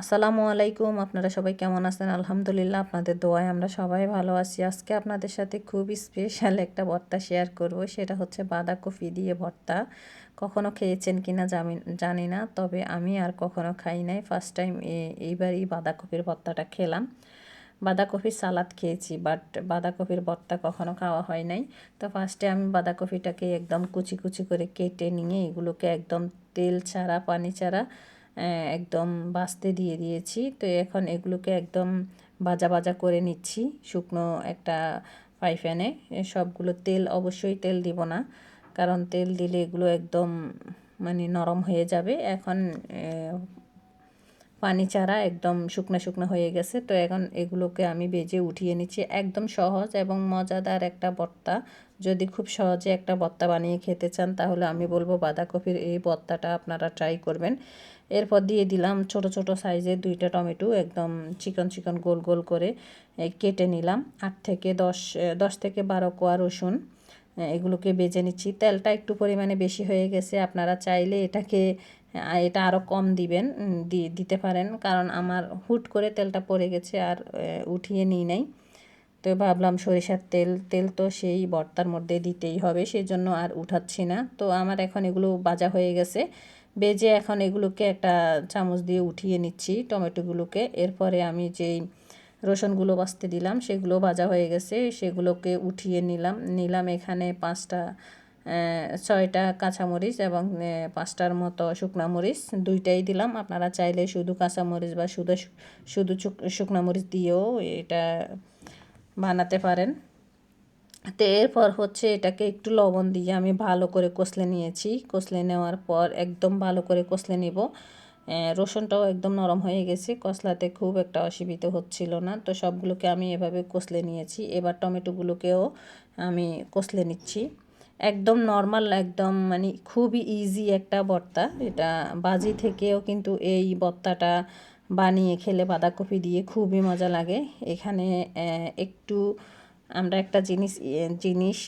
আসসালামু আলাইকুম, আপনারা সবাই কেমন আছেন? আলহামদুলিল্লাহ, আপনাদের দোয়ায় আমরা সবাই ভালো আছি। আজকে আপনাদের সাথে খুব স্পেশাল একটা ভর্তা শেয়ার করব। সেটা হচ্ছে বাঁধাকপি দিয়ে ভর্তা। কখনো খেয়েছেন কিনা জানি জানি না, তবে আমি আর কখনো খাই নাই। ফার্স্ট টাইম এইবারই বাঁধাকপির ভর্তাটা খেলাম। বাঁধাকপির সালাদ খেয়েছি বাট বাঁধাকপির ভর্তা কখনো খাওয়া হয় নাই। তো ফার্স্টে আমি বাঁধাকপিটাকে একদম কুচি কুচি করে কেটে নিয়ে এগুলোকে একদম তেল ছাড়া, পানি ছাড়া একদম বাঁচতে দিয়ে দিয়েছি। তো এখন এগুলোকে একদম ভাজা ভাজা করে নিচ্ছি শুকনো একটা পাইফ্যানে সবগুলো তেল, অবশ্যই তেল দিব না, কারণ তেল দিলে এগুলো একদম মানে নরম হয়ে যাবে। এখন পানি চারা একদম শুকনো শুকনো হয়ে গেছে। তো এখন এগুলোকে আমি বেজে উঠিয়ে নিচ্ছি একদম সহজ এবং মজাদার একটা ভর্তা যদি খুব সহজে একটা ভর্তা বানিয়ে খেতে চান, তাহলে আমি বলব বাঁধাকপির এই ভর্তাটা আপনারা ট্রাই করবেন। এরপর দিয়ে দিলাম ছোট ছোট সাইজের দুইটা টমেটো, একদম চিকন চিকন গোল গোল করে কেটে নিলাম। আট থেকে দশ দশ থেকে বারো কোয়া রসুন এগুলোকে বেজে নিচ্ছি। তেলটা একটু পরিমাণে বেশি হয়ে গেছে, আপনারা চাইলে এটাকে এটা আরও কম দিবেন দিতে পারেন। কারণ আমার হুট করে তেলটা পড়ে গেছে আর উঠিয়ে নিই নাই। তো ভাবলাম সরিষার তেল তেল তো সেই বর্তার মধ্যে দিতেই হবে সেই জন্য আর উঠাচ্ছি না। তো আমার এখন এগুলো বাজা হয়ে গেছে। বেজে এখন এগুলোকে একটা চামচ দিয়ে উঠিয়ে নিচ্ছি টমেটোগুলোকে। এরপরে আমি যেই রসুনগুলো বাছতে দিলাম, সেগুলো ভাজা হয়ে গেছে, সেগুলোকে উঠিয়ে নিলাম। নিলাম এখানে পাঁচটা ছয়টা কাঁচামরিচ এবং পাঁচটার মতো শুকনা মরিচ। দুইটাই দিলাম। আপনারা চাইলে শুধু কাঁচামরিচ বা শুধু শুধু শুকনা মরিচ দিয়েও এটা বানাতে পারেন। তো এরপর হচ্ছে এটাকে একটু লবণ দিয়ে আমি ভালো করে কষলে নিয়েছি। কষলে নেওয়ার পর একদম ভালো করে কষলে নিব। রসুনটাও একদম নরম হয়ে গেছে। কষলাতে খুব একটা অসুবিধা হচ্ছিল না। তো সবগুলোকে আমি এভাবে কষলে নিয়েছি। এবার টমেটোগুলোকেও আমি কষলে নিচ্ছি। একদম নর্মাল, একদম মানে খুবই ইজি একটা ভর্তা এটা বাজি থেকেও কিন্তু এই ভর্তাটা বানিয়ে খেলে বাঁধাকপি দিয়ে খুবই মজা লাগে। এখানে একটু আমরা একটা জিনিস জিনিস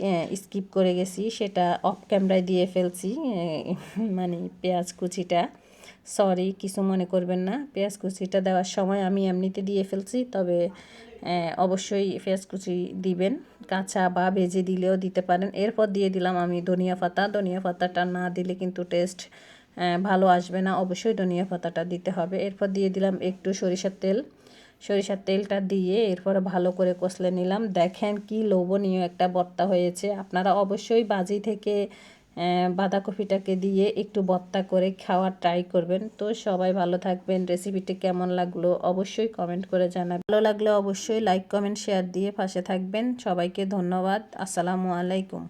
স্কিপ করে গেছি, সেটা অফ ক্যামেরায় দিয়ে ফেলছি মানে পেঁয়াজ কুচিটা। সরি কিছু মনে করবেন না। পেঁয়াজ কুচিটা দেওয়ার সময় আমি এমনিতে দিয়ে ফেলছি, তবে অবশ্যই পেঁয়াজ কুচি দিবেন। কাঁচা বা ভেজে দিলেও দিতে পারেন। এরপর দিয়ে দিলাম আমি ধনিয়া পাতা। ধনিয়া পাতাটা না দিলে কিন্তু টেস্ট ভালো আসবে না। অবশ্যই ধনিয়া পাতাটা দিতে হবে। এরপর দিয়ে দিলাম একটু সরিষার তেল। সরিষার তেলটা দিয়ে এরপরে ভালো করে কষলে নিলাম। দেখেন কি লোভনীয় একটা বত্তা হয়েছে। আপনারা অবশ্যই বাজি থেকে বাঁধাকপিটাকে দিয়ে একটু বত্তা করে খাওয়ার ট্রাই করবেন। তো সবাই ভালো থাকবেন। রেসিপিটি কেমন লাগল অবশ্যই কমেন্ট করে জানাবেন। ভালো লাগলে অবশ্যই লাইক কমেন্ট শেয়ার দিয়ে পাশে থাকবেন। সবাইকে ধন্যবাদ। আসসালামু আলাইকুম।